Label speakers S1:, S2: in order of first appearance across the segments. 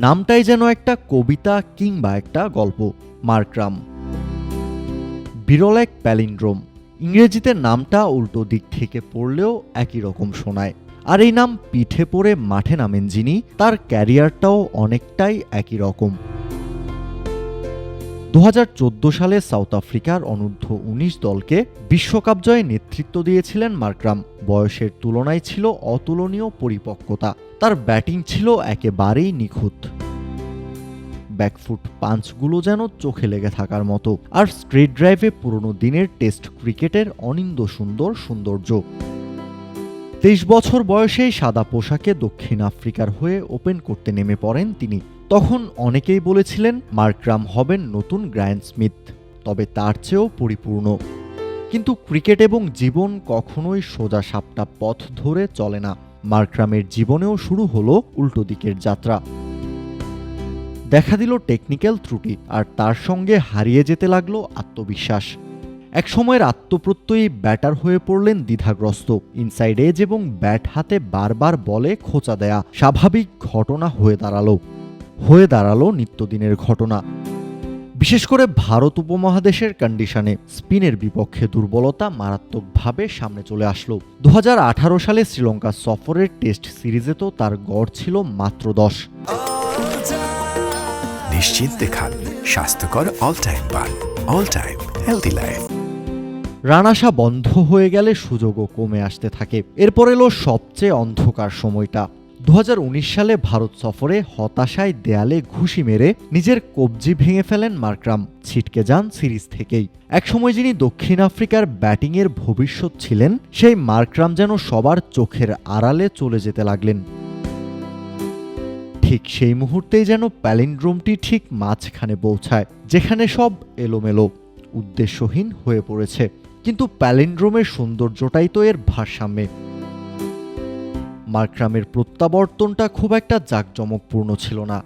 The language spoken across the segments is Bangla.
S1: নামটাই যেন একটা কবিতা কিংবা একটা গল্প মার্ক্রাম বিরল এক প্যালিন্ড্রোম। ইংরেজিতে নামটা উল্টো দিক থেকে পড়লেও একই রকম শোনায়। আর এই নাম পিঠে পড়ে মাঠে নামেন যিনি, তার ক্যারিয়ারটাও অনেকটাই একই রকম। দু হাজার চোদ্দ সালে সাউথ আফ্রিকার অনূর্ধ্ব উনিশ দলকে বিশ্বকাপ জয়ে নেতৃত্ব দিয়েছিলেন মার্করাম বয়সের তুলনায় ছিল অতুলনীয় পরিপক্কতা। তার ব্যাটিং ছিল একেবারেই নিখুঁত। ব্যাকফুট পাঞ্চগুলো যেন চোখে লেগে থাকার মতো। আর স্ট্রেট ড্রাইভে পুরনো দিনের টেস্ট ক্রিকেটের অনিন্দ সুন্দর সৌন্দর্য। তেইশ বছর বয়সেই সাদা পোশাকে দক্ষিণ আফ্রিকার হয়ে ওপেন করতে নেমে পড়েন তিনি। তখন অনেকেই বলেছিলেন মার্করাম হবেন নতুন গ্র্যান্ড স্মিথ। তবে তার চেয়েও পরিপূর্ণ। কিন্তু ক্রিকেট এবং জীবন কখনোই সোজা সাপটা পথ ধরে চলে না। মার্করামের জীবনেও শুরু হলো উল্টো দিকের যাত্রা। দেখা দিল টেকনিক্যাল ত্রুটি আর তার সঙ্গে হারিয়ে যেতে লাগল আত্মবিশ্বাস। এক সময়ের আত্মপ্রত্যয়ী ব্যাটার হয়ে পড়লেন দ্বিধাগ্রস্ত। ইনসাইড এজ এবং ব্যাট হাতে বারবার বলে খোঁচা দেয়া স্বাভাবিক ঘটনা হয়ে দাঁড়াল। হয়ে দাঁড়াল নিত্যদিনের ঘটনা। বিশেষ করে ভারত উপমহাদেশের কন্ডিশনে স্পিনের বিপক্ষে দুর্বলতা মারাত্মকভাবে সামনে চলে আসলো। দু হাজার আঠারো সালে শ্রীলঙ্কা সফরের টেস্ট সিরিজে তো তার গড় ছিল মাত্র দশ।
S2: নিশ্চিন্তে খান স্বাস্থ্যকর অল টাইম পান অল টাইম হেলদি লাইফ
S1: রান আসা বন্ধ হয়ে গেলে সুযোগও কমে আসতে থাকে। এরপর এলো সবচেয়ে অন্ধকার সময়টা। দু হাজার উনিশ সালে ভারত সফরে হতাশায় দেয়ালে ঘুষি মেরে নিজের কবজি ভেঙে ফেলেন মার্করাম। ছিটকে যান সিরিজ থেকেই। একসময় যিনি দক্ষিণ আফ্রিকার ব্যাটিংয়ের ভবিষ্যৎ ছিলেন, সেই মার্করাম যেন সবার চোখের আড়ালে চলে যেতে লাগলেন। ঠিক সেই মুহূর্তেই যেন প্যালিন্ড্রোমটি ঠিক মাঝখানে পৌঁছায়, যেখানে সব এলোমেলো, উদ্দেশ্যহীন হয়ে পড়েছে। কিন্তু প্যালিন্ড্রোমের সৌন্দর্যটাই তো এর ভারসাম্যে। মার্করামের প্রত্যাবর্তনটা খুব একটা জাঁকজমকপূর্ণ ছিল না।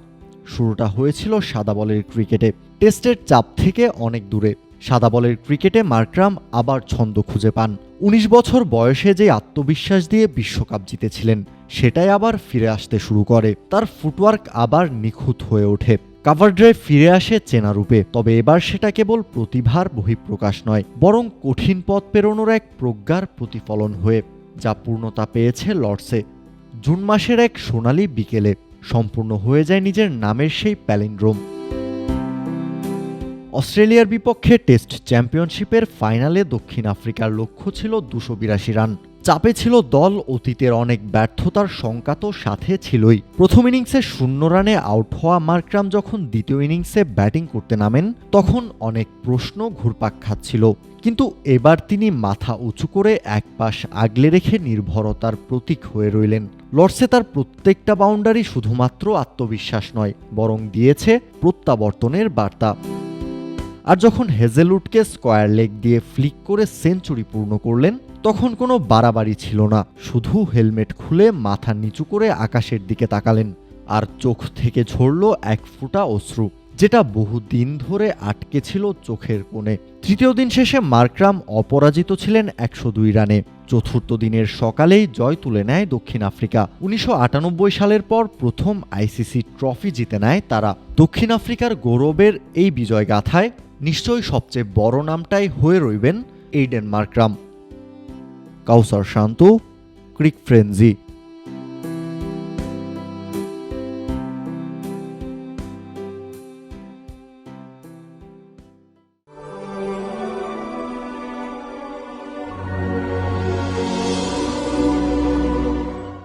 S1: শুরুটা হয়েছিল সাদা বলের ক্রিকেটে। টেস্টের চাপ থেকে অনেক দূরে। সাদা বলের ক্রিকেটে মার্করাম আবার ছন্দ খুঁজে পান। ১৯ বছর বয়সে যে আত্মবিশ্বাস দিয়ে বিশ্বকাপ জিতেছিলেন, সেটাই আবার ফিরে আসতে শুরু করে। তার ফুটওয়ার্ক আবার নিখুঁত হয়ে ওঠে। কাভার ড্রাইভ ফিরে আসে চেনা রূপে, তবে এবার সেটা কেবল প্রতিভার বহিঃপ্রকাশ নয়, বরং কঠিন পথ পেরোনোর এক প্রজ্ঞার প্রতিফলন হয়ে, যা পূর্ণতা পেয়েছে লর্ডসে। জুন মাসের এক সোনালি বিকেলে, সম্পূর্ণ হয়ে যায় নিজের নামের সেই প্যালিন্ড্রোম। অস্ট্রেলিয়ার বিপক্ষে টেস্ট চ্যাম্পিয়নশিপের ফাইনালে দক্ষিণ আফ্রিকার লক্ষ্য ছিল দুশো বিরাশি রান। চাপে ছিল দল, অতীতের অনেক ব্যর্থতার শঙ্কা তো সাথে ছিলই। প্রথম ইনিংসে শূন্য রানে আউট হওয়া মার্করাম যখন দ্বিতীয় ইনিংসে ব্যাটিং করতে নামেন, তখন অনেক প্রশ্ন ঘুরপাক খাচ্ছিল। কিন্তু এবার তিনি মাথা উঁচু করে এক পাশ আগলে রেখে নির্ভরতার প্রতীক হয়ে রইলেন। লর্ডসে তার প্রত্যেকটা বাউন্ডারি শুধুমাত্র আত্মবিশ্বাস নয়, বরং দিয়েছে প্রত্যাবর্তনের বার্তা। আর যখন হেজেলউডকে স্কোয়ার লেগ দিয়ে ফ্লিক করে সেঞ্চুরি পূর্ণ করলেন, তখন কোনো বাড়াবাড়ি ছিল না। শুধু হেলমেট খুলে মাথা নিচু করে আকাশের দিকে তাকালেন আর চোখ থেকে ঝরল এক ফোঁটা অশ্রু, যেটা বহুদিন ধরে আটকে ছিল চোখের কোণে। তৃতীয় দিন শেষে মার্করাম অপরাজিত ছিলেন একশো দুই রানে। চতুর্থ দিনের সকালেই জয় তুলে নেয় দক্ষিণ আফ্রিকা। উনিশশো আটানব্বই সালের পর প্রথম আইসিসি ট্রফি জিতে নেয় তারা। দক্ষিণ আফ্রিকার গৌরবের এই বিজয় গাথায় নিশ্চয়ই সবচেয়ে বড় নামটাই হয়ে রইবেন Aiden Ram. Kawsar Shanto cric frenzy.